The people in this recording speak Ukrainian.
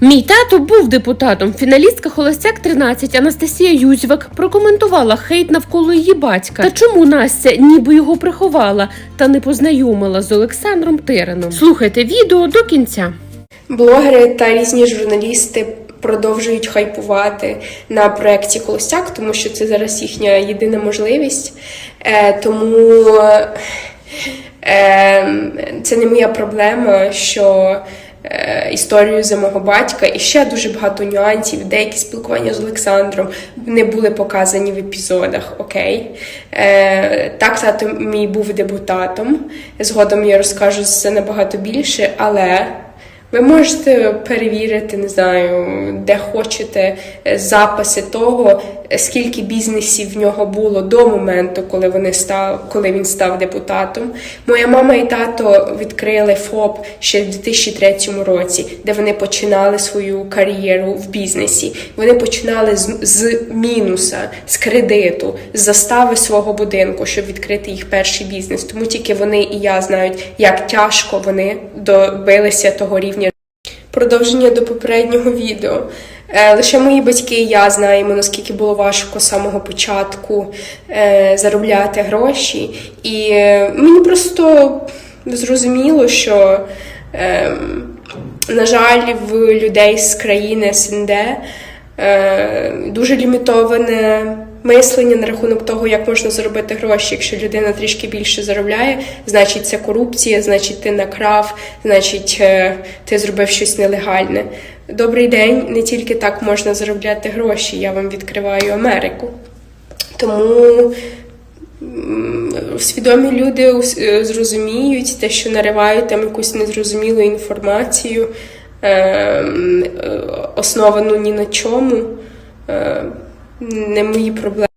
Мій тато був депутатом. Фіналістка Холостяк 13 Анастасія Юзьвак прокоментувала хейт навколо її батька. Та чому Настя ніби його приховала та не познайомила з Олександром Тереном? Слухайте відео до кінця. Блогери та різні журналісти продовжують хайпувати на проєкті Холостяк, тому що це зараз їхня єдина можливість. Е, тому е, це не моя проблема, що історію за мого батька і ще дуже багато нюансів, деякі спілкування з Олександром не були показані в епізодах. Окей. Е, так, тато мій був депутатом. Згодом я розкажу це набагато більше, але. Ви можете перевірити, не знаю, де хочете е, записи того, скільки бізнесів в нього було до моменту, коли вони став, коли він став депутатом. Моя мама і тато відкрили ФОП ще в 2003 році, де вони починали свою кар'єру в бізнесі. Вони починали з, з мінуса, з кредиту, з застави свого будинку, щоб відкрити їх перший бізнес. Тому тільки вони і я знають, як тяжко вони добилися того рівня. Продовження до попереднього відео. Е, Лише мої батьки і я знаємо, наскільки було важко з самого початку е, заробляти гроші. І е, мені просто зрозуміло, що, на жаль, в людей з країни СНД дуже лімітоване мислення на рахунок того, як можна заробити гроші. Якщо людина трішки більше заробляє, значить це корупція, значить ти накрав, значить е, ти зробив щось нелегальне. Добрий день, не тільки так можна заробляти гроші. Я вам відкриваю Америку. Тому свідомі люди е, зрозуміють те, що наривають там якусь незрозумілу інформацію, е, м, е, основану ні на чому. Не мої проблеми.